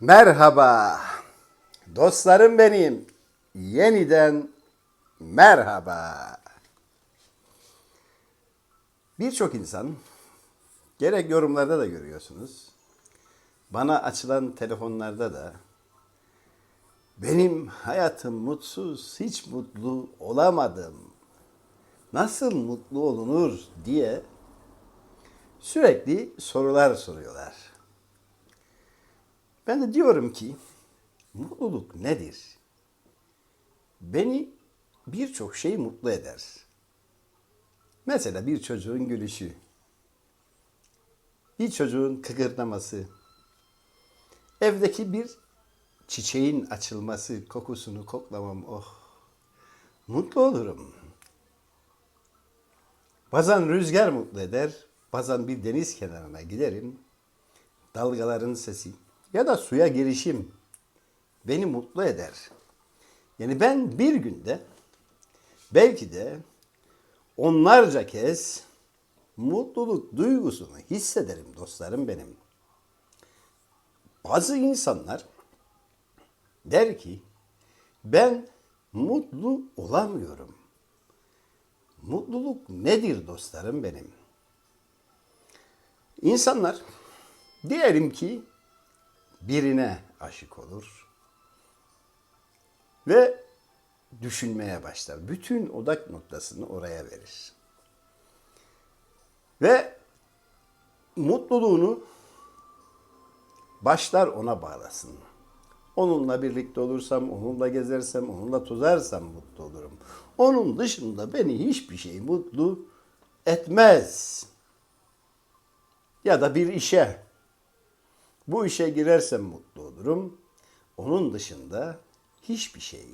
Merhaba. Dostlarım benim. Yeniden merhaba. Birçok insan gerek yorumlarda da görüyorsunuz. Bana açılan telefonlarda da benim hayatım mutsuz, hiç mutlu olamadım. Nasıl mutlu olunur diye sürekli sorular soruyorlar. Ben de diyorum ki mutluluk nedir? Beni birçok şey mutlu eder. Mesela bir çocuğun gülüşü, bir çocuğun kıkırdaması, evdeki bir çiçeğin açılması, kokusunu koklamam, oh, mutlu olurum. Bazen rüzgar mutlu eder, bazen bir deniz kenarına giderim, dalgaların sesi ya da suya girişim beni mutlu eder. Yani ben bir günde belki de onlarca kez mutluluk duygusunu hissederim dostlarım benim. Bazı insanlar der ki ben mutlu olamıyorum. Mutluluk nedir dostlarım benim? İnsanlar diyelim ki birine aşık olur ve düşünmeye başlar. Bütün odak noktasını oraya verir. Ve mutluluğunu başlar ona bağlasın. Onunla birlikte olursam, onunla gezersem, onunla tozarsam mutlu olurum. Onun dışında beni hiçbir şey mutlu etmez. Ya da bir işe. Bu işe girersem mutlu olurum. Onun dışında hiçbir şey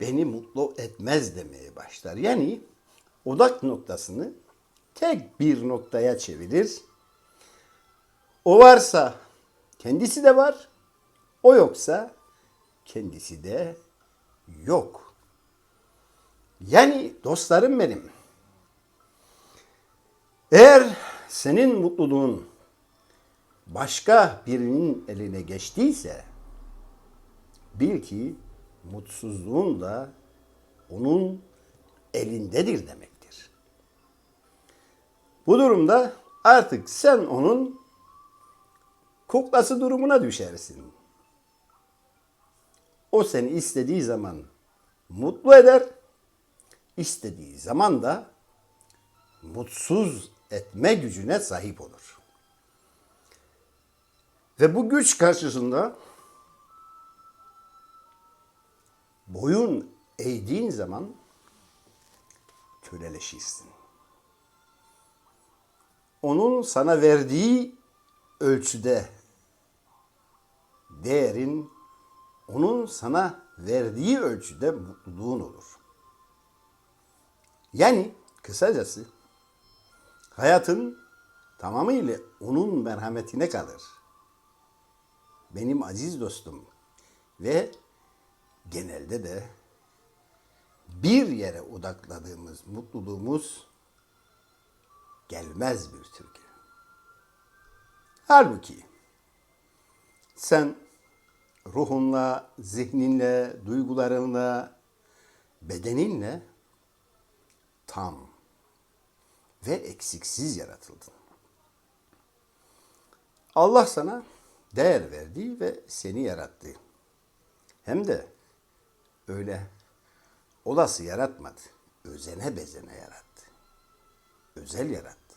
beni mutlu etmez demeye başlar. Yani odak noktasını tek bir noktaya çevirir. O varsa kendisi de var. O yoksa kendisi de yok. Yani dostlarım benim. Eğer senin mutluluğun başka birinin eline geçtiyse bil ki mutsuzluğun da onun elindedir demektir. Bu durumda artık sen onun kuklası durumuna düşersin. O seni istediği zaman mutlu eder, istediği zaman da mutsuz etme gücüne sahip olur. Ve bu güç karşısında boyun eğdiğin zaman köleleşirsin. Onun sana verdiği ölçüde değerin onun sana verdiği ölçüde mutluluğun olur. Yani kısacası hayatın tamamıyla onun merhametine kalır. Benim aziz dostum ve genelde de bir yere odakladığımız mutluluğumuz gelmez bir türlü. Halbuki sen ruhunla, zihninle, duygularınla, bedeninle tam ve eksiksiz yaratıldın. Allah sana değer verdi ve seni yarattı. Hem de öyle olası yaratmadı. Özene bezene yarattı. Özel yarattı.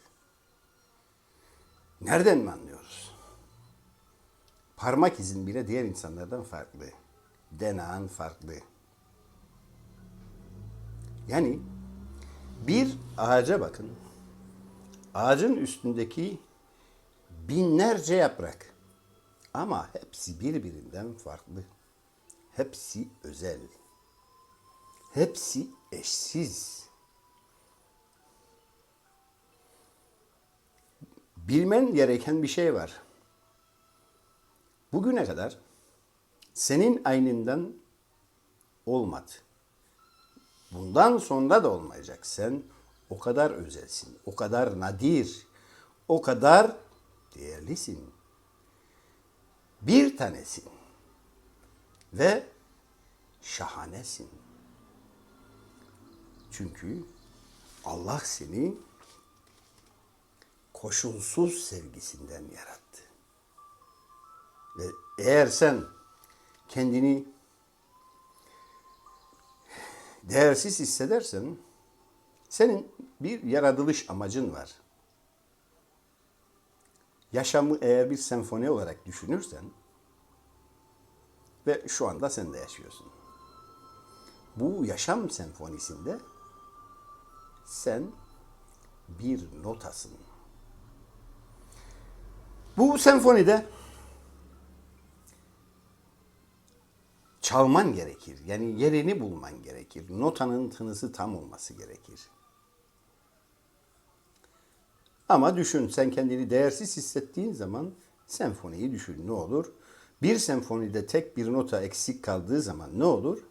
Nereden mi anlıyoruz? Parmak izin bile diğer insanlardan farklı. Denağın farklı. Yani bir ağaca bakın. Ağacın üstündeki binlerce yaprak. Ama hepsi birbirinden farklı. Hepsi özel. Hepsi eşsiz. Bilmen gereken bir şey var. Bugüne kadar senin ayninden olmadı. Bundan sonra da olmayacak. Sen o kadar özelsin, o kadar nadir, o kadar değerlisin. Bir tanesin. Ve şahanesin. Çünkü Allah seni koşulsuz sevgisinden yarattı. Ve eğer sen kendini değersiz hissedersen senin bir yaratılış amacın var. Yaşamı eğer bir senfoni olarak düşünürsen ve şu anda sen de yaşıyorsun. Bu yaşam senfonisinde sen bir notasın. Bu senfonide çalman gerekir. Yani yerini bulman gerekir. Notanın tınısı tam olması gerekir. Ama düşün sen kendini değersiz hissettiğin zaman senfoniyi düşün ne olur? Bir senfonide tek bir nota eksik kaldığı zaman ne olur?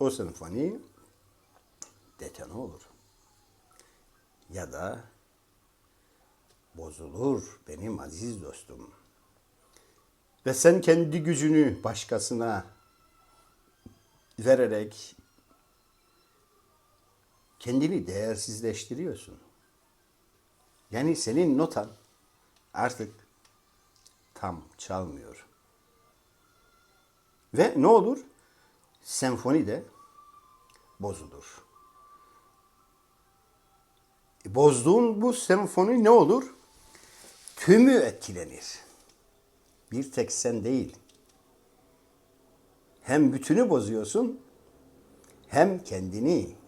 O senfoni detone olur. Ya da bozulur benim aziz dostum. Ve sen kendi gücünü başkasına vererek kendini değersizleştiriyorsun. Yani senin notan artık tam çalmıyor. Ve ne olur? Senfoni de bozulur. E, Bozduğun bu senfoni ne olur? Tümü etkilenir. Bir tek sen değil. Hem bütünü bozuyorsun, hem kendini.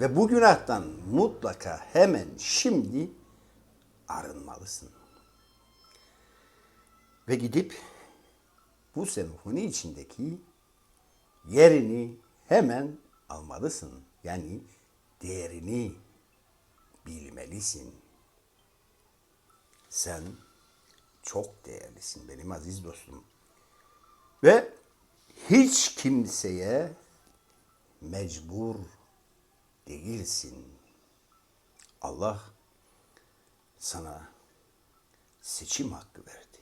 Ve bu günahtan mutlaka hemen şimdi arınmalısın. Ve gidip bu senfoni içindeki yerini hemen almalısın. Yani değerini bilmelisin. Sen çok değerlisin benim aziz dostum. Ve hiç kimseye mecbur değilsin. Allah sana seçim hakkı verdi.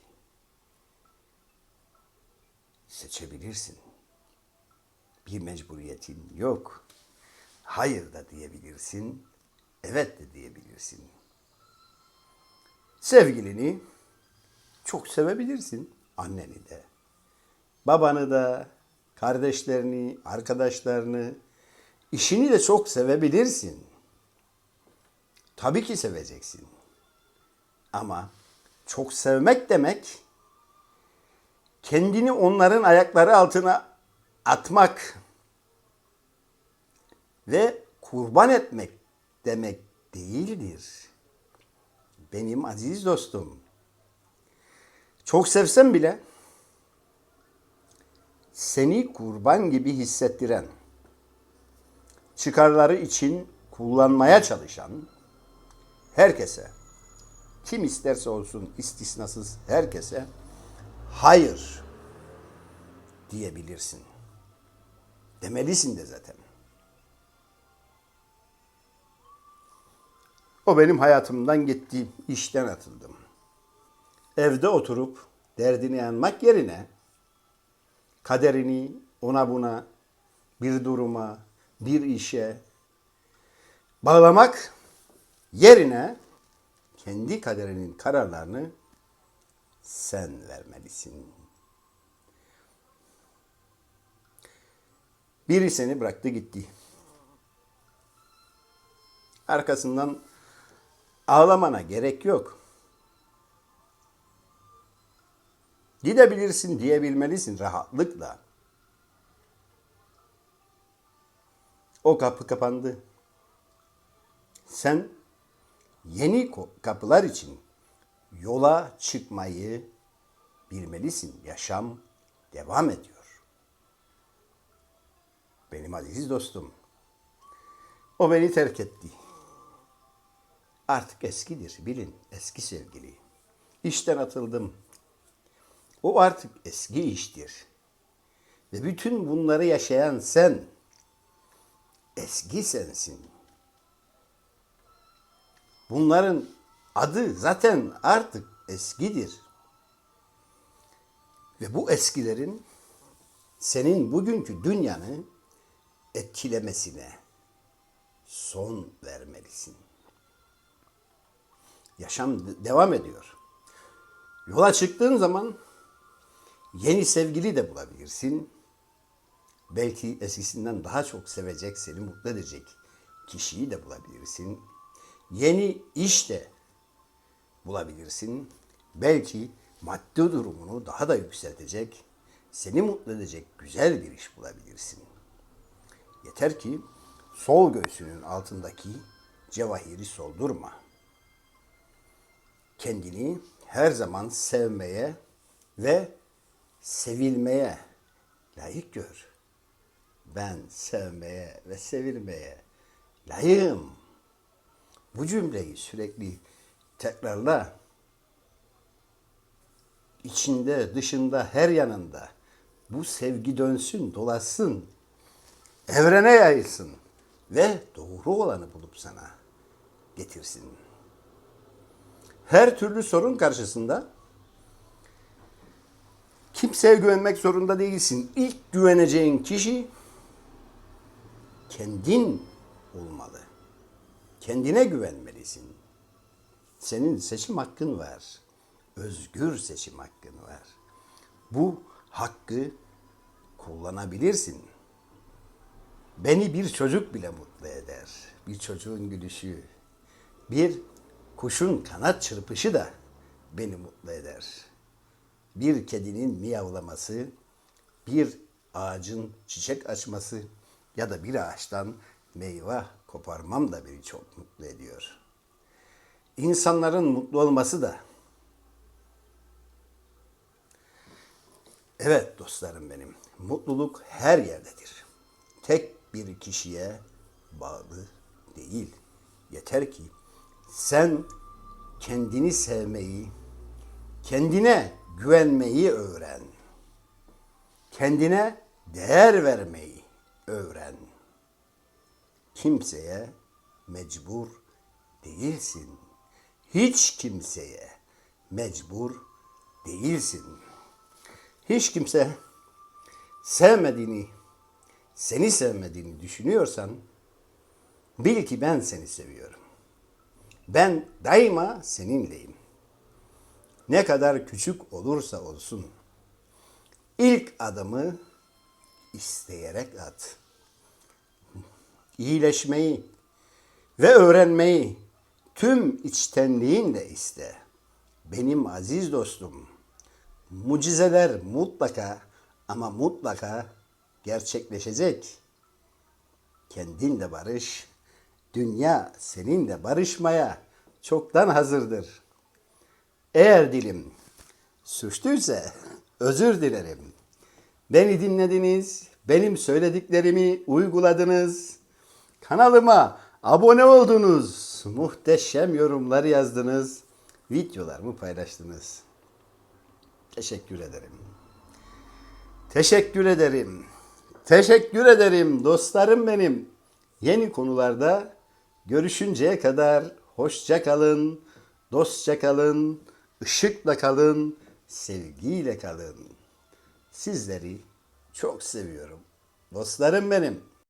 Seçebilirsin. Bir mecburiyetin yok. Hayır da diyebilirsin, evet de diyebilirsin. Sevgilini çok sevebilirsin, anneni de. Babanı da, kardeşlerini, arkadaşlarını, işini de çok sevebilirsin. Tabii ki seveceksin. Ama çok sevmek demek kendini onların ayakları altına atmak ve kurban etmek demek değildir. Benim aziz dostum. Çok sevsem bile seni kurban gibi hissettiren, çıkarları için kullanmaya çalışan herkese, kim isterse olsun istisnasız herkese hayır diyebilirsin. Demelisin de zaten. O benim hayatımdan gitti, işten atıldım. Evde oturup derdini yanmak yerine kaderini ona buna, bir duruma, bir işe bağlamak yerine kendi kaderinin kararlarını sen vermelisin. Biri seni bıraktı gitti. Arkasından ağlamana gerek yok. Gidebilirsin diyebilmelisin rahatlıkla. O kapı kapandı. Sen yeni kapılar için yola çıkmayı bilmelisin. Yaşam devam ediyor. Benim aziz dostum. O beni terk etti. Artık eskidir bilin. Eski sevgili. İşten atıldım. O artık eski iştir. Ve bütün bunları yaşayan sen eski sensin. Bunların adı zaten artık eskidir. Ve bu eskilerin senin bugünkü dünyanı etkilemesine son vermelisin. Yaşam de- devam ediyor. Yola çıktığın zaman yeni sevgili de bulabilirsin. Belki eskisinden daha çok sevecek, seni mutlu edecek kişiyi de bulabilirsin. Yeni iş de bulabilirsin. Belki maddi durumunu daha da yükseltecek, seni mutlu edecek güzel bir iş bulabilirsin. Yeter ki sol göğsünün altındaki cevahiri soldurma. Kendini her zaman sevmeye ve sevilmeye layık gör. Ben sevmeye ve sevilmeye layığım. Bu cümleyi sürekli tekrarla. İçinde, dışında, her yanında bu sevgi dönsün, dolaşsın. Evrene yayılsın ve doğru olanı bulup sana getirsin. Her türlü sorun karşısında kimseye güvenmek zorunda değilsin. İlk güveneceğin kişi kendin olmalı. Kendine güvenmelisin. Senin seçim hakkın var. Özgür seçim hakkın var. Bu hakkı kullanabilirsin. Beni bir çocuk bile mutlu eder. Bir çocuğun gülüşü, bir kuşun kanat çırpışı da beni mutlu eder. Bir kedinin miyavlaması, bir ağacın çiçek açması ya da bir ağaçtan meyve koparmam da beni çok mutlu ediyor. İnsanların mutlu olması da Evet dostlarım benim. Mutluluk her yerdedir. Tek bir kişiye bağlı değil. Yeter ki sen kendini sevmeyi, kendine güvenmeyi öğren. Kendine değer vermeyi öğren. Kimseye mecbur değilsin. Hiç kimseye mecbur değilsin. Hiç kimse sevmediğini, seni sevmediğini düşünüyorsan bil ki ben seni seviyorum. Ben daima seninleyim. Ne kadar küçük olursa olsun ilk adımı isteyerek at. İyileşmeyi ve öğrenmeyi tüm içtenliğinle iste. Benim aziz dostum, mucizeler mutlaka ama mutlaka gerçekleşecek. Kendinle barış, dünya seninle barışmaya çoktan hazırdır. Eğer dilim suçluysa özür dilerim. Beni dinlediniz, benim söylediklerimi uyguladınız. Kanalıma abone oldunuz, muhteşem yorumlar yazdınız, videolarımı paylaştınız. Teşekkür ederim. Teşekkür ederim. Teşekkür ederim dostlarım benim. Yeni konularda görüşünceye kadar hoşça kalın, dostça kalın, ışıkla kalın, sevgiyle kalın. Sizleri çok seviyorum. Dostlarım benim.